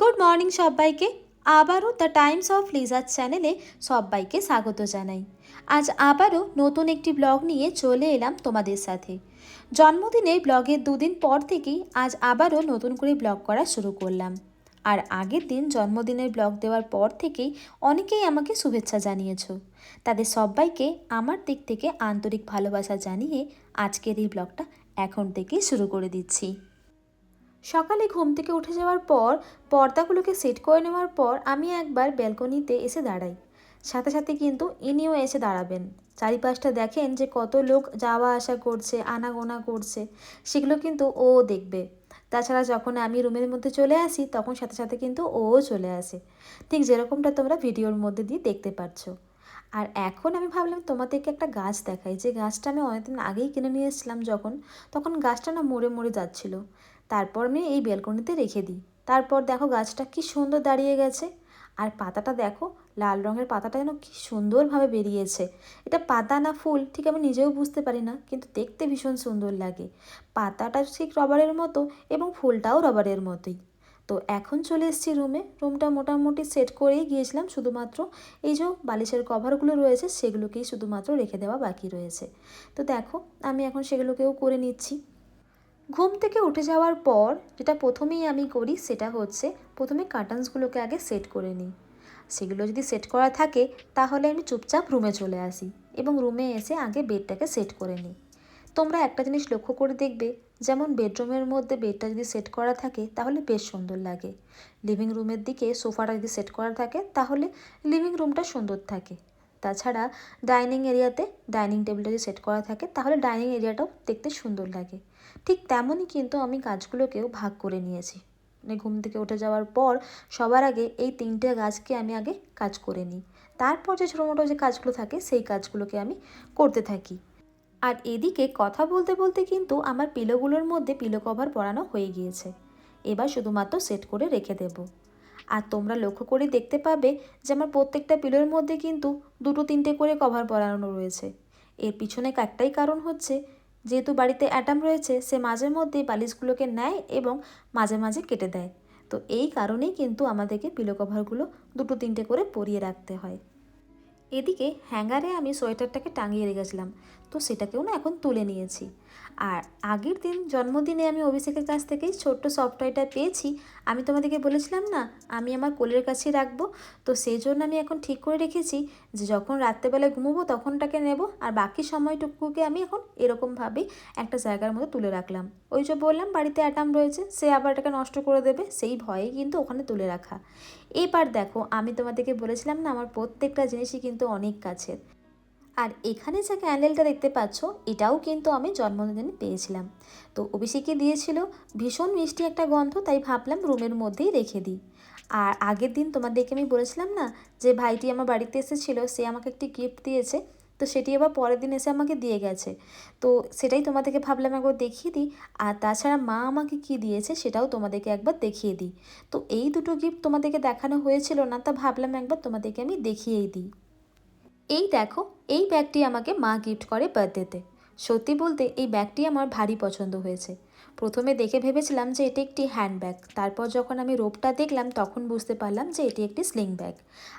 Good morning সবাইকে। আবারও the Times of লিজার চ্যানেলে সবাইকে স্বাগত জানাই। আজ আবারও নতুন একটি ব্লগ নিয়ে চলে এলাম তোমাদের সাথে। জন্মদিনে ব্লগের দুদিন পর থেকেই আজ আবারও নতুন করে ব্লগ করা শুরু করলাম। আর আগের দিন জন্মদিনের ব্লগ দেওয়ার পর থেকেই অনেকেই আমাকে শুভেচ্ছা জানিয়েছো। তাদের সবাইকে আমার দিক থেকে আন্তরিক ভালোবাসা জানিয়ে আজকের এই ব্লগটা এখন থেকেই শুরু করে দিচ্ছি। সকালে ঘুম থেকে উঠে যাওয়ার পর পর্দাগুলোকে সেট করে নেওয়ার পর আমি একবার ব্যালকনিতে এসে দাঁড়াই। সাথে সাথে কিন্তু ইনিও এসে দাঁড়াবেন। চারিপাশটা দেখেন যে কত লোক যাওয়া আসা করছে, আনাগোনা করছে, সেগুলো কিন্তু ও দেখবে। তাছাড়া যখন আমি রুমের মধ্যে চলে আসি, তখন সাথে সাথে কিন্তু ওও চলে আসে। ঠিক যেরকমটা তোমরা ভিডিওর মধ্যে দিয়ে দেখতে পাচ্ছ। আর এখন আমি ভাবলাম তোমাদেরকে একটা গাছ দেখাই। যে গাছটা আমি অনেকদিন আগেই কিনে নিয়ে এসেছিলাম যখন, তখন গাছটা না মরে মরে যাচ্ছিল। তারপর আমি এই বেলকনিতে রেখে দিই। তারপর দেখো গাছটা কি সুন্দর দাঁড়িয়ে গেছে। আর পাতাটা দেখো, লাল রঙের পাতাটা যেন কি সুন্দরভাবে বেরিয়েছে। এটা পাতা না ফুল, ঠিক আমি নিজেও বুঝতে পারি না, কিন্তু দেখতে ভীষণ সুন্দর লাগে। পাতাটা ঠিক রবারের মতো এবং ফুলটাও রবারের মতোই। তো এখন চলে এসেছি রুমে। রুমটা মোটামুটি সেট করেই গিয়েছিলাম শুধুমাত্র। এই যে বালিশের কভারগুলো রয়েছে, সেগুলোকেই শুধুমাত্র রেখে দেওয়া বাকি রয়েছে। তো দেখো, আমি এখন সেগুলোকেও করে নিচ্ছি। ঘুম থেকে উঠে যাওয়ার পর যেটা প্রথমেই আমি করি সেটা হচ্ছে প্রথমে কার্টান্সগুলোকে আগে সেট করে নিই। সেগুলো যদি সেট করা থাকে তাহলে আমি চুপচাপ রুমে চলে আসি এবং রুমে এসে আগে বেডটাকে সেট করে নিই। তোমরা একটা জিনিস লক্ষ্য করে দেখবে, যেমন বেডরুমের মধ্যে বেডটা যদি সেট করা থাকে তাহলে বেশ সুন্দর লাগে। লিভিং রুমের দিকে সোফাটা যদি সেট করা থাকে তাহলে লিভিং রুমটা সুন্দর থাকে। তাছাড়া ডাইনিং এরিয়াতে ডাইনিং টেবিলটা যদি সেট করা থাকে তাহলে ডাইনিং এরিয়াটাও দেখতে সুন্দর লাগে। ঠিক তেমনই কিন্তু আমি কাজগুলোকেও ভাগ করে নিয়েছি। মানে ঘুম থেকে উঠে যাওয়ার পর সবার আগে এই তিনটে গাছকে আমি আগে কাজ করে নিই। তারপর যে ছোটো মোটো যে কাজগুলো থাকে, সেই কাজগুলোকে আমি করতে থাকি। আর এদিকে কথা বলতে বলতে কিন্তু আমার পিলোগুলোর মধ্যে পিলো কভার পরানো হয়ে গিয়েছে। এবার শুধুমাত্র সেট করে রেখে দেব। আর তোমরা লক্ষ্য করে দেখতে পাবে যে আমার প্রত্যেকটা পিলোর মধ্যে কিন্তু দুটো তিনটে করে কভার পরানো রয়েছে। এর পিছনে একটাই কারণ হচ্ছে যেহেতু বাড়িতে অ্যাটাম রয়েছে, সে মাঝে মধ্যেই বালিশগুলোকে নেয় এবং মাঝে মাঝে কেটে দেয়। তো এই কারণেই কিন্তু আমাদেরকে পিলো কভারগুলো দুটো তিনটে করে পরিয়ে রাখতে হয়। এদিকে হ্যাঙ্গারে আমি সোয়েটারটাকে টাঙিয়ে রেখেছিলাম। তো সেটাকেও না এখন তুলে নিয়েছি। আর আগের দিন জন্মদিনে আমি অভিষেকের কাছ থেকেই ছোট্ট সফটওয়্যারটা পেয়েছি। আমি তোমাদেরকে বলেছিলাম না, আমি আমার কোলের কাছেই রাখব। তো সেই জন্য আমি এখন ঠিক করে রেখেছি যে যখন রাত্রেবেলায় ঘুমোবো তখনটাকে নেব আর বাকি সময়টুকুকে আমি এখন এরকমভাবেই একটা জায়গার মধ্যে তুলে রাখলাম। ওই যে বললাম, বাড়িতে অ্যাটাম রয়েছে, সে আবার এটাকে নষ্ট করে দেবে, সেই ভয়েই কিন্তু ওখানে তুলে রাখা। এবার দেখো, আমি তোমাদেরকে বলেছিলাম না, আমার প্রত্যেকটা জিনিসই কিন্তু অনেক কাছের। আর এখানে যে ক্যান্ডেলটা দেখতে পাচ্ছ, এটাও কিন্তু আমি জন্মদিনে পেয়েছিলাম। তো অভিষেকে দিয়েছিল, ভীষণ মিষ্টি একটা গন্ধ, তাই ভাবলাম রুমের মধ্যেই রেখে দিই। আর আগের দিন তোমাদেরকে আমি বলেছিলাম না, যে ভাইটি আমার বাড়িতে এসেছিল, সে আমাকে একটি গিফট দিয়েছে, তো সেটি আবার পরের দিন এসে আমাকে দিয়ে গেছে। তো সেটাই তোমাদেরকে ভাবলাম একবার দেখিয়ে দিই, আর তাছাড়া মা আমাকে কি দিয়েছে সেটাও তোমাদেরকে একবার দেখিয়ে দিই। তো এই দুটো গিফট তোমাদেরকে দেখানো হয়েছিল না, তা ভাবলাম একবার তোমাদেরকে আমি দেখিয়েই দিই। এই দেখো, এই ব্যাগটি আমাকে মা গিফট করে বার্থডেতে সত্যি বলতে, এই ব্যাগটি আমার ভারী পছন্দ হয়েছে। প্রথমে দেখে ভেবেছিলাম যে এটি একটি হ্যান্ডব্যাগ তারপর যখন আমি রোপটা দেখলাম, তখন বুঝতে পারলাম যে এটি একটি স্লিং ব্যাগ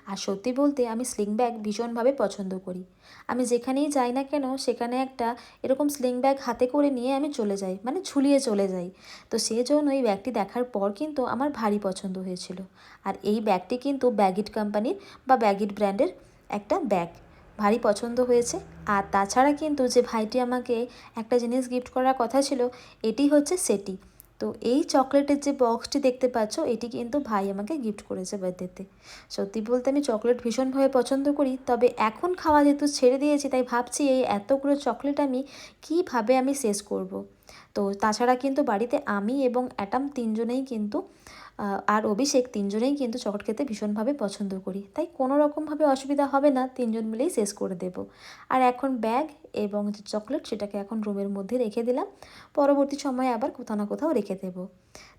আর সত্যি বলতে, আমি স্লিং ব্যাগ ভীষণভাবে পছন্দ করি। আমি যেখানেই যাই না কেন, সেখানে একটা এরকম স্লিং ব্যাগ হাতে করে নিয়ে আমি চলে যাই মানে ঝুলিয়ে চলে যাই। তো সেই জন্য এই ব্যাগটি দেখার পর কিন্তু আমার ভারী পছন্দ হয়েছিল। আর এই ব্যাগটি কিন্তু ব্যাগিট কোম্পানির বা ব্যাগিট ব্র্যান্ডের একটা ব্যাগ ভারী পছন্দ হয়েছে। আর তাছাড়া কিন্তু যে ভাইটি আমাকে একটা জিনিস গিফট করার কথা ছিল, এটি হচ্ছে সেটি। তো এই চকলেটের যে বক্সটি দেখতে পাচ্ছ, এটি কিন্তু ভাই আমাকে গিফট করেছে বার্থডেতে সত্যি বলতে আমি চকলেট ভীষণভাবে পছন্দ করি, তবে এখন খাওয়া যেহেতু ছেড়ে দিয়েছি, তাই ভাবছি এই এতগুলো চকলেট আমি কীভাবে আমি শেষ করব। তো তাছাড়া কিন্তু বাড়িতে আমি এবং অ্যাটাম তিনজনেই কিন্তু আর অভিষেক তিনজনেই কিন্তু চকলেট খেতে ভীষণভাবে পছন্দ করি। তাই কোনো রকমভাবে অসুবিধা হবে না, তিনজন মিলেই শেষ করে দেব। আর এখন ব্যাগ এবং যে চকলেট সেটাকে এখন রুমের মধ্যে রেখে দিলাম। পরবর্তী সময়ে আবার কোথাও না কোথাও রেখে দেব।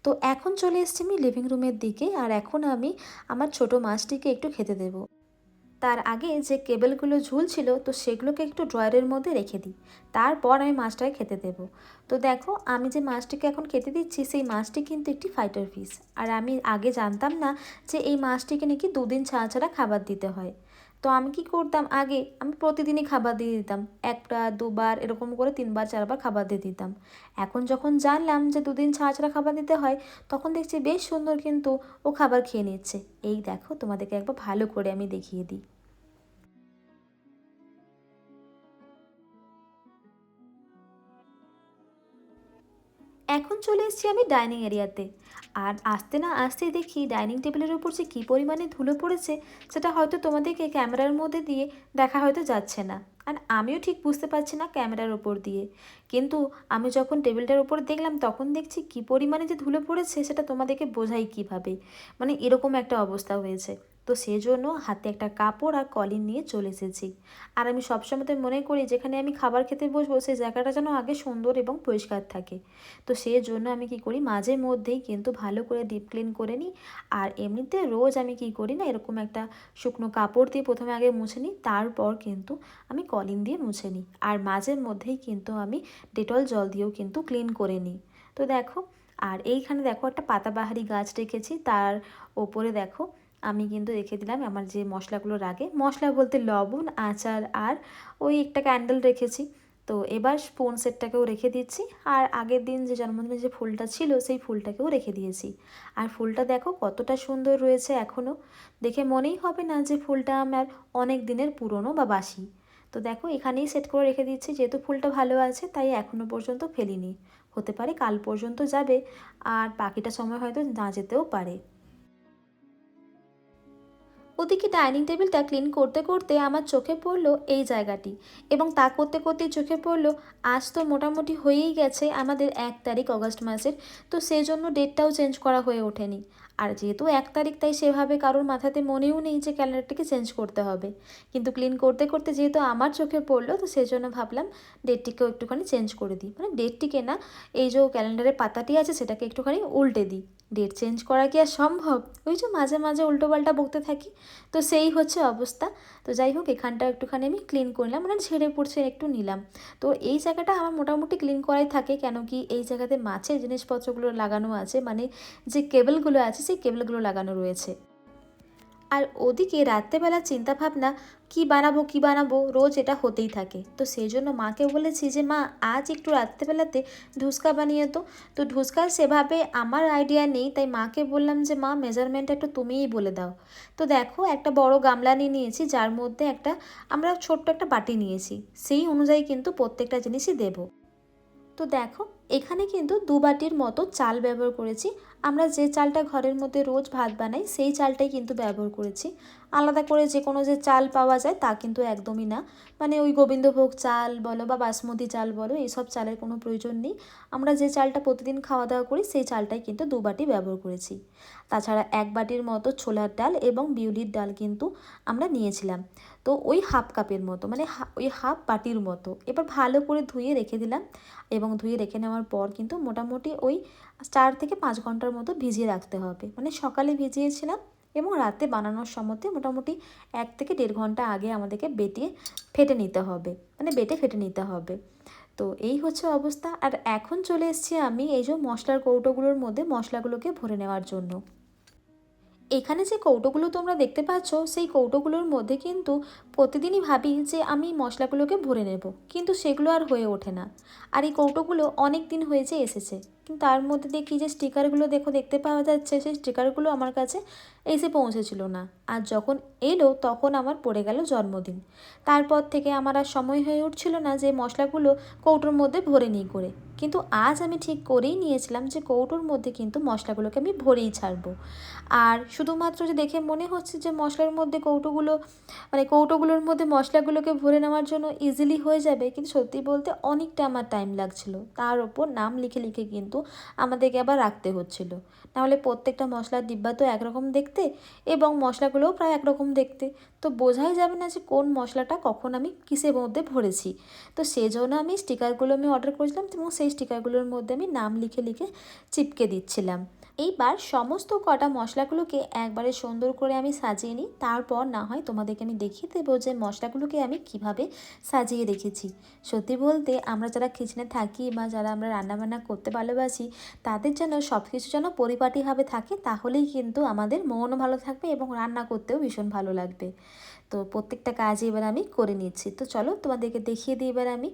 তো এখন চলে এসছি আমি লিভিং রুমের দিকে। আর এখন আমি আমার ছোট মাছটিকে একটু খেতে দেব। তার আগে যে কেবেলগুলো ঝুলছিল, তো সেগুলোকে একটু ড্রয়ারের মধ্যে রেখে দিই। তারপর আমি মাছটাকে খেতে দেব। তো দেখো, আমি যে মাছটিকে এখন খেতে দিচ্ছি, সেই মাছটি কিন্তু একটি ফাইটার ফিস আর আমি আগে জানতাম না যে এই মাছটিকে নাকি দুদিন ছাড়া ছাড়া খাবার দিতে হয়। তো আমি কি করতাম? আগে আমি প্রতিদিনই খাবার দিয়ে দিতাম। একটা দুবার এরকম করে তিনবার, চারবার খাবার দিয়ে দিতাম। এখন যখন জানলাম যে দুদিন ছাড়া ছাড়া খাবার দিতে হয়, তখন দেখছি বেশ সুন্দর কিন্তু ও খাবার খেয়ে নিচ্ছে। এই দেখো, তোমাদেরকে একবার ভালো করে আমি দেখিয়ে দিই। এখন চলে এসেছি আমি ডাইনিং এরিয়াতে। আর আসতে না আসতেই দেখি ডাইনিং টেবিলের উপর যে কী পরিমাণে ধুলো পড়েছে, সেটা হয়তো তোমাদেরকে ক্যামেরার মধ্যে দিয়ে দেখা হয়তো যাচ্ছে না। আর আমিও ঠিক বুঝতে পারছি না ক্যামেরার ওপর দিয়ে। কিন্তু আমি যখন টেবিলটার ওপর দেখলাম, তখন দেখছি কী পরিমাণে যে ধুলো পড়েছে, সেটা তোমাদেরকে বোঝাই কীভাবে। মানে এরকম একটা অবস্থা হয়েছে। তো সেজন্য হাতে একটা কাপড় আর কলিন নিয়ে চলে এসেছি। আর আমি সবসময় তো মনে করি যেখানে আমি খাবার খেতে বসবো সেই জায়গাটা যেন আগে সুন্দর এবং পরিষ্কার থাকে। তো সেজন্য আমি কি করি মাঝে মধ্যেই কিন্তু ভালো করে ডিপ ক্লিন করে নিই। আর এমনিতে রোজ আমি কি করি না এরকম একটা শুকনো কাপড় দিয়ে প্রথমে আগে মুছে নিই, তারপর কিন্তু আমি কলিন দিয়ে মুছে নিই। আর মাঝে মধ্যেই কিন্তু আমি ডেটল জল দিয়েও কিন্তু ক্লিন করে নিই। তো দেখো, আর এইখানে দেখো একটা পাতাবাহারি গাছ রেখেছি, তার ওপরে দেখো আমি কিন্তু রেখে দিলাম আমার যে মশলাগুলোর আগে মশলা বলতে লবণ, আচার আর ওই একটা ক্যান্ডেল রেখেছি। তো এবার স্পুন সেটটাকেও রেখে দিচ্ছি। আর আগের দিন যে জন্মদিনে যে ফুলটা ছিল, সেই ফুলটাকেও রেখে দিয়েছি। আর ফুলটা দেখো কতটা সুন্দর রয়েছে এখনও দেখে মনেই হবে না যে ফুলটা আমার অনেক দিনের পুরনো বা বাসি। তো দেখো এখানেই সেট করে রেখে দিচ্ছি। যেহেতু ফুলটা ভালো আছে, তাই এখনও পর্যন্ত ফেলিনি। হতে পারে কাল পর্যন্ত যাবে। আর বাকিটা সময় হয়তো না যেতেও পারে। ওদিকে ডাইনিং টেবিলটা ক্লিন করতে করতে আমার চোখে পড়ল এই জায়গাটি এবং তা করতে করতে চোখে পড়ল, আজ তো মোটামুটি হয়েই গেছে আমাদের এক তারিখ অগস্ট মাসের, তো সেই জন্য ডেটটাও চেঞ্জ করা হয়ে ওঠেনি। আর যেহেতু এক তারিখ, তাই সেভাবে কারোর মাথাতে মনেও নেই যে ক্যালেন্ডারটিকে চেঞ্জ করতে হবে। কিন্তু ক্লিন করতে করতে যেহেতু আমার চোখে পড়ল, তো সেই জন্য ভাবলাম ডেটটিকেও একটুখানি চেঞ্জ করে দিই। মানে ডেটটিকে না, এই যে ক্যালেন্ডারের পাতাটি আছে, সেটাকে একটুখানি উল্টে দিই। ডেট চেঞ্জ করা কি আর সম্ভব? ওই যে মাঝে মাঝে উল্টোপাল্টা বকতে থাকি। তো সেই হচ্ছে অবস্থা। তো যাই হোক, এখানটা একটুখানি আমি ক্লিন করলাম মানে ঝেড়ে পড়ছে একটু নিলাম। তো এই জায়গাটা আমার মোটামুটি ক্লিন করাই থাকে। কেন কি এই জায়গাতে মাছের জিনিসপত্রগুলো লাগানো আছে। মানে যে কেবলগুলো আছে, সেই কেবলগুলো লাগানো রয়েছে। আর ওদিকে রাত্রেবেলা চিন্তাভাবনা, কি বানাবো কি বানাবো? রোজ এটা হতেই থাকে। তো সেই জন্য মাকে বলেছি যে, মা, আজ একটু রাত্রেবেলাতে ধুসকা বানিয়ে তো। তো ধুসকার সেভাবে আমার আইডিয়া নেই, তাই মাকে বললাম যে, মা মেজারমেন্ট একটু তুমিই বলে দাও। তো দেখো, একটা বড় গামলা নিয়ে নিয়েছি, যার মধ্যে একটা আমরা ছোট্ট একটা বাটি নিয়েছি। সেই অনুযায়ী কিন্তু প্রত্যেকটা জিনিসই দেবো। তো দেখো, এখানে কিন্তু দু বাটির মতো চাল ব্যবহার করেছি। আমরা যে চালটা ঘরের মধ্যে রোজ ভাত বানাই, সেই চালটাই কিন্তু ব্যবহার করেছি। আলাদা করে যে কোনো যে চাল পাওয়া যায়, তা কিন্তু একদমই না। মানে ওই গোবিন্দভোগ চাল বলো বা বাসমতি চাল বলো এইসব চালের কোনো প্রয়োজন নেই। আমরা যে চালটা প্রতিদিন খাওয়া দাওয়া করি, সেই চালটাই কিন্তু দু বাটি ব্যবহার করেছি। তাছাড়া এক বাটির মতো ছোলার ডাল এবং বিউলির ডাল কিন্তু আমরা নিয়েছিলাম। তো ওই হাফ কাপের মতো মানে ওই হাফ বাটির মতো। এবার ভালো করে ধুয়ে রেখে দিলাম এবং ধুয়ে রেখে নেওয়ার পর কিন্তু মোটামুটি ওই চার থেকে পাঁচ ঘণ্টার মতো ভিজিয়ে রাখতে হবে। মানে সকালে ভিজিয়েছিলাম এবং রাতে বানানোর সময়তে মোটামুটি এক থেকে দেড় ঘণ্টা আগে আমাদেরকে বেটিয়ে ফেটে নিতে হবে। মানে বেটে ফেটে নিতে হবে। তো এই হচ্ছে অবস্থা। আর এখন চলে এসেছি আমি এই যে মশলার কৌটোগুলোর মধ্যে মশলাগুলোকে ভরে নেওয়ার জন্য। এখানে যে কৌটোগুলো তোমরা দেখতে পাচ্ছ, সেই কৌটোগুলোর মধ্যে কিন্তু প্রতিদিনই ভাবি যে আমি মশলাগুলোকে ভরে নেব। কিন্তু সেগুলো আর হয়ে ওঠে না। আর এই কৌটোগুলো অনেক দিন হয়েছে এসেছে। কিন্তু তার মধ্যে দেখি যে স্টিকারগুলো দেখো দেখতে পাওয়া যাচ্ছে, সেই স্টিকারগুলো আমার কাছে এসে পৌঁছেছিল না। আর যখন এলো তখন আমার পড়ে গেল জন্মদিন। তারপর থেকে আমার আর সময় হয়ে উঠছিল না যে মশলাগুলো কৌটোর মধ্যে ভরে নিই করে। কিন্তু আজ আমি ঠিক করেই নিয়েছিলাম যে কৌটোর মধ্যে কিন্তু মশলাগুলোকে আমি ভরেই ছাড়বো। আর শুধুমাত্র যে দেখে মনে হচ্ছে যে মশলার মধ্যে কৌটোগুলো মানে কৌটোগুলোর মধ্যে মশলাগুলোকে ভরে নেওয়ার জন্য ইজিলি হয়ে যাবে, কিন্তু সত্যি বলতে অনেকটা আমার টাইম লাগছিল। তার ওপর নাম লিখে লিখে কিন্তু আমাদেরকে আবার রাখতে হচ্ছিল। নাহলে প্রত্যেকটা মশলার ডিব্বা তো একরকম দেখতে এবং মশলাগুলোও প্রায় একরকম দেখতে। তো বোঝাই যাবে না যে কোন মশলাটা কখন আমি কিসের মধ্যে ভরেছি। তো সেই জন্য আমি স্টিকারগুলো আমি অর্ডার করেছিলাম এবং সেই স্টিকারগুলোর মধ্যে আমি নাম লিখে লিখে চিপকে দিচ্ছিলাম। এইবার সমস্ত কটা মশলাগুলোকে একবারে সুন্দর করে আমি সাজিয়ে নিই। তারপর না হয় তোমাদেরকে আমি দেখিয়ে দেবো যে মশলাগুলোকে আমি কীভাবে সাজিয়ে রেখেছি। সত্যি বলতে আমরা যারা কিচেনে থাকি বা যারা আমরা রান্নাবান্না করতে ভালোবাসি, তাদের যেন সব কিছু যেন পরিপাটিভাবে থাকে, তাহলেই কিন্তু আমাদের মনও ভালো থাকবে এবং রান্না করতেও ভীষণ ভালো লাগবে। তো প্রত্যেকটা কাজ এবার আমি করে নিচ্ছি। তো চলো তোমাদেরকে দেখিয়ে দিই এবার আমি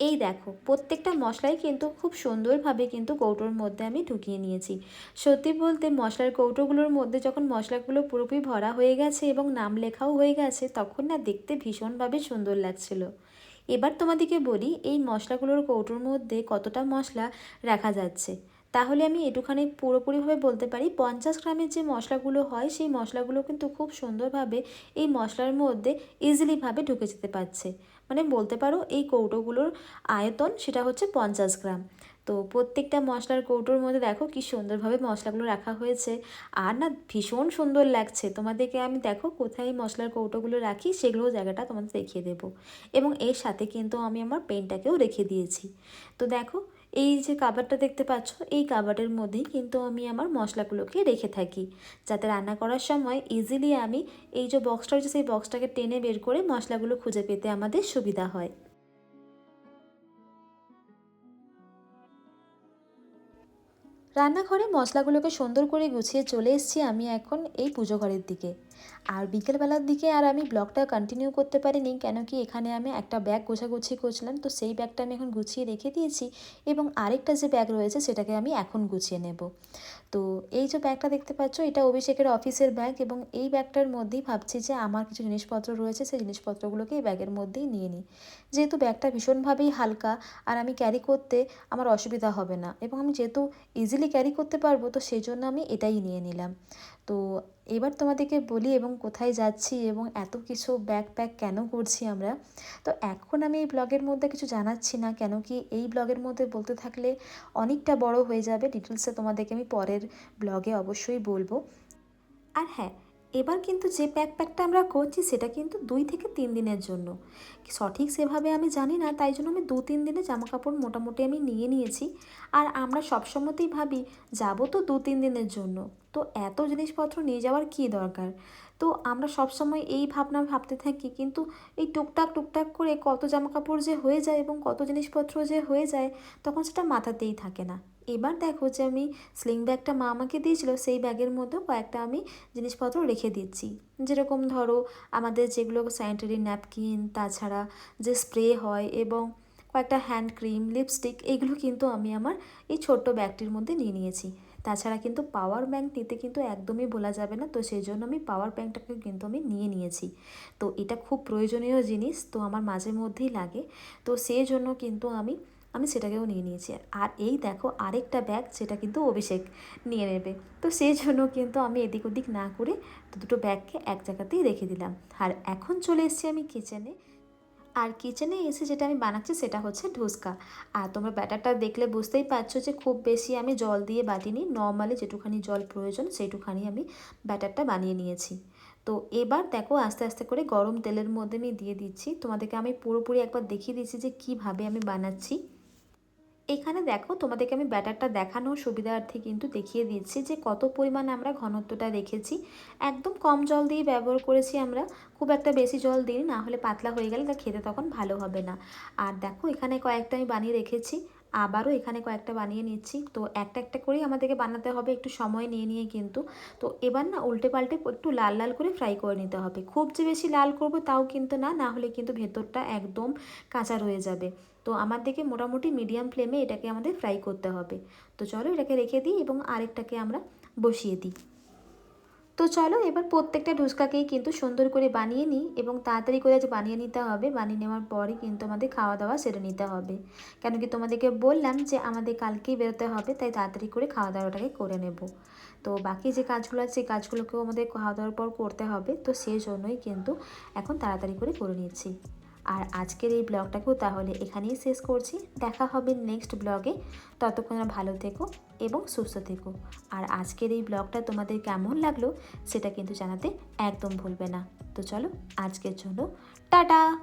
এই দেখো, প্রত্যেকটা মশলাই কিন্তু খুব সুন্দরভাবে কিন্তু কৌটোর মধ্যে আমি ঢুকিয়ে নিয়েছি। সত্যি বলতে মশলার কৌটোগুলোর মধ্যে যখন মশলাগুলো পুরোপুরি ভরা হয়ে গেছে এবং নাম লেখাও হয়ে গেছে, তখন না দেখতে ভীষণভাবে সুন্দর লাগছিল। এবার তোমাদেরকে বলি, এই মশলাগুলোর কৌটোর মধ্যে কতটা মশলা রাখা যাচ্ছে। তাহলে আমি এটুখানি পুরোপুরিভাবে বলতে পারি, পঞ্চাশ গ্রামের যে মশলাগুলো হয়, সেই মশলাগুলো কিন্তু খুব সুন্দরভাবে এই মশলার মধ্যে ইজিলিভাবে ঢুকে যেতে পারছে। মানে বলতে পারো এই কৌটোগুলোর আয়তন সেটা হচ্ছে পঞ্চাশ গ্রাম। তো প্রত্যেকটা মশলার কৌটোর মধ্যে দেখো কি সুন্দরভাবে মশলাগুলো রাখা হয়েছে। আর না ভীষণ সুন্দর লাগছে। তোমাদেরকে আমি দেখো কোথায় মশলার কৌটোগুলো রাখি সেগুলো জায়গাটা তোমাদের দেখিয়ে দেবো। এবং এর সাথে কিন্তু আমি আমার পেনটাকেও রেখে দিয়েছি। তো দেখো এই যে কাবারটা দেখতে পাচ্ছ, এই কাবারের মধ্যেই কিন্তু আমি আমার মশলাগুলোকে রেখে থাকি। যাতে রান্না করার সময় ইজিলি আমি এই যে বক্সটা রয়েছে, সেই বক্সটাকে টেনে বের করে মশলাগুলো খুঁজে পেতে আমাদের সুবিধা হয়। রান্নাঘরে মশলাগুলোকে সুন্দর করে গুছিয়ে চলে এসেছি আমি এখন এই পুজো ঘরের দিকে। আর বিকেলবেলার দিকে আর আমি ব্লগটা কন্টিনিউ করতে পারিনি, কেন কি এখানে আমি একটা ব্যাগ গোছাগুছি করছিলাম, তো সেই ব্যাগটা আমি এখন গুছিয়ে রেখে দিয়েছি এবং আরেকটা যে ব্যাগ রয়েছে সেটাকে আমি এখন গুছিয়ে নেব। তো এই যে ব্যাগটা দেখতে পাচ্ছ, এটা অভিষেকের অফিসের ব্যাগ এবং এই ব্যাগটার মধ্যেই ভাবছি যে আমার কিছু জিনিসপত্র রয়েছে, সেই জিনিসপত্রগুলোকে এই ব্যাগের মধ্যেই নিয়ে নিই। যেহেতু ব্যাগটা ভীষণভাবেই হালকা আর আমি ক্যারি করতে আমার অসুবিধা হবে না এবং আমি যেহেতু ইজিলি ক্যারি করতে পারব, তো সেই জন্য আমি এটাই নিয়ে নিলাম। তো এবার তোমাদেরকে বলি এবং কোথায় যাচ্ছি এবং এত কিছু ব্যাগ প্যাক কেন করছি আমরা? তো এখন আমি এই ব্লগের মধ্যে কিছু জানাচ্ছি না, কেন কি এই ব্লগের মধ্যে বলতে থাকলে অনেকটা বড় হয়ে যাবে। ডিটেলসে তোমাদেরকে আমি পরের ব্লগে অবশ্যই বলব। আর হ্যাঁ এবার কিন্তু যে প্যাক প্যাকটা আমরা করছি, সেটা কিন্তু দুই থেকে তিন দিনের জন্য। সঠিক সেভাবে আমি জানি না, তাই জন্য আমি দু তিন দিনে জামা কাপড় মোটামুটি আমি নিয়ে নিয়েছি। আর আমরা সবসময়তেই ভাবি, যাব তো দু তিন দিনের জন্য। তো এত জিনিসপত্র নিয়ে যাওয়ার কী দরকার? তো আমরা সবসময় এই ভাবনা ভাবতে থাকি, কিন্তু এই টুকটাক টুকটাক করে কত জামা কাপড় যে হয়ে যায় এবং কত জিনিসপত্র যে হয়ে যায়, তখন সেটা মাথাতেই থাকে না। এবার দেখো যে আমি স্লিং ব্যাগটা মা আমাকে দিয়েছিল, সেই ব্যাগের মধ্যে কয়েকটা আমি জিনিসপত্র রেখে দিচ্ছি। যেরকম ধরো আমাদের যেগুলো স্যানিটারি ন্যাপকিন তাছাড়া যে স্প্রে হয় এবং কয়েকটা হ্যান্ড ক্রিম লিপস্টিক এগুলো কিন্তু আমি আমার এই ছোট্ট ব্যাগটির মধ্যে নিয়ে নিয়েছি। তাছাড়া কিন্তু পাওয়ার ব্যাঙ্ক নিতে কিন্তু একদমই বলা যাবে না, তো সেই জন্য আমি পাওয়ার ব্যাঙ্কটাকে কিন্তু আমি নিয়ে নিয়েছি। তো এটা খুব প্রয়োজনীয় জিনিস, তো আমার মাঝে মধ্যেই লাগে। তো সেই জন্য কিন্তু আমি আমি সেটাকেও নিয়ে নিয়েছি। আর এই দেখো আরেকটা ব্যাগ যেটা কিন্তু অভিষেক নিয়ে নেবে। তো সেই জন্য কিন্তু আমি এদিক ওদিক না করে দুটো ব্যাগকে এক জায়গাতেই রেখে দিলাম। আর এখন চলে এসেছি আমি কিচেনে আর কিচেনে এসে যেটা আমি বানাচ্ছি সেটা হচ্ছে ঢুসকা। আর তোমরা ব্যাটারটা দেখলে বুঝতেই পারছ যে খুব বেশি আমি জল দিয়ে বাটিনি। নর্মালি যেটুখানি জল প্রয়োজন সেইটুখানি আমি ব্যাটারটা বানিয়ে নিয়েছি। তো এবার দেখো আস্তে আস্তে করে গরম তেলের মধ্যে আমি দিয়ে দিচ্ছি। তোমাদেরকে আমি পুরোপুরি একবার দেখিয়ে দিচ্ছি যে কীভাবে আমি বানাচ্ছি। এখানে দেখো তোমাদেরকে আমি ব্যাটারটা দেখানোর সুবিধার্থে কিন্তু দেখিয়ে দিচ্ছি যে কত পরিমাণ আমরা ঘনত্বটা রেখেছি একদম কম জল দিয়ে ব্যবহার করেছি আমরা। খুব একটা বেশি জল দিই না হলে পাতলা হয়ে গেলে তা খেতে তখন ভালো হবে না। আর দেখো এখানে কয়েকটা আমি বানিয়ে রেখেছি, আবারও এখানে কয়েকটা বানিয়ে নিচ্ছি। তো একটা একটা করেই আমাদেরকে বানাতে হবে, একটু সময় নিয়ে নিয়ে কিন্তু। তো এবার না উল্টে পাল্টে একটু লাল লাল করে ফ্রাই করে নিতে হবে। খুব যে বেশি লাল করব তাও কিন্তু না না হলে কিন্তু ভেতরটা একদম কাঁচা রয়ে যাবে। তো আমার দিকে মোটামুটি মিডিয়াম ফ্লেমে এটাকে আমাদের ফ্রাই করতে হবে। তো চলো এটাকে রেখে দিই এবং আরেকটাকে আমরা বসিয়ে দিই। তো চলো এবার প্রত্যেকটা ঢুসকাকেই কিন্তু সুন্দর করে বানিয়ে নিই এবং তাড়াতাড়ি করে আজ বানিয়ে নিতে হবে, বানিয়ে নেওয়ার পরে কিন্তু আমাদের খাওয়া দাওয়া সেরে নিতে হবে। কেন কি তোমাদেরকে বললাম যে আমাদের কালকেই বেরোতে হবে, তাই তাড়াতাড়ি করে খাওয়া দাওয়াটাকে করে নেব। তো বাকি যে কাজগুলো আছে, সেই কাজগুলোকেও আমাদের খাওয়া দাওয়ার পর করতে হবে, তো সেই জন্যই কিন্তু এখন তাড়াতাড়ি করে করে নিচ্ছি। আর আজকের এই ব্লগটাকেও তাহলে এখানেই শেষ করছি। দেখা হবে নেক্সট ব্লগে। ততক্ষণ ভালো থেকো এবং সুস্থ থেকো। আর আজকের এই ব্লগটা তোমাদের কেমন লাগল, সেটা কিন্তু জানাতে একদম ভুলবে না। তো চলো, আজকের জন্য টাটা!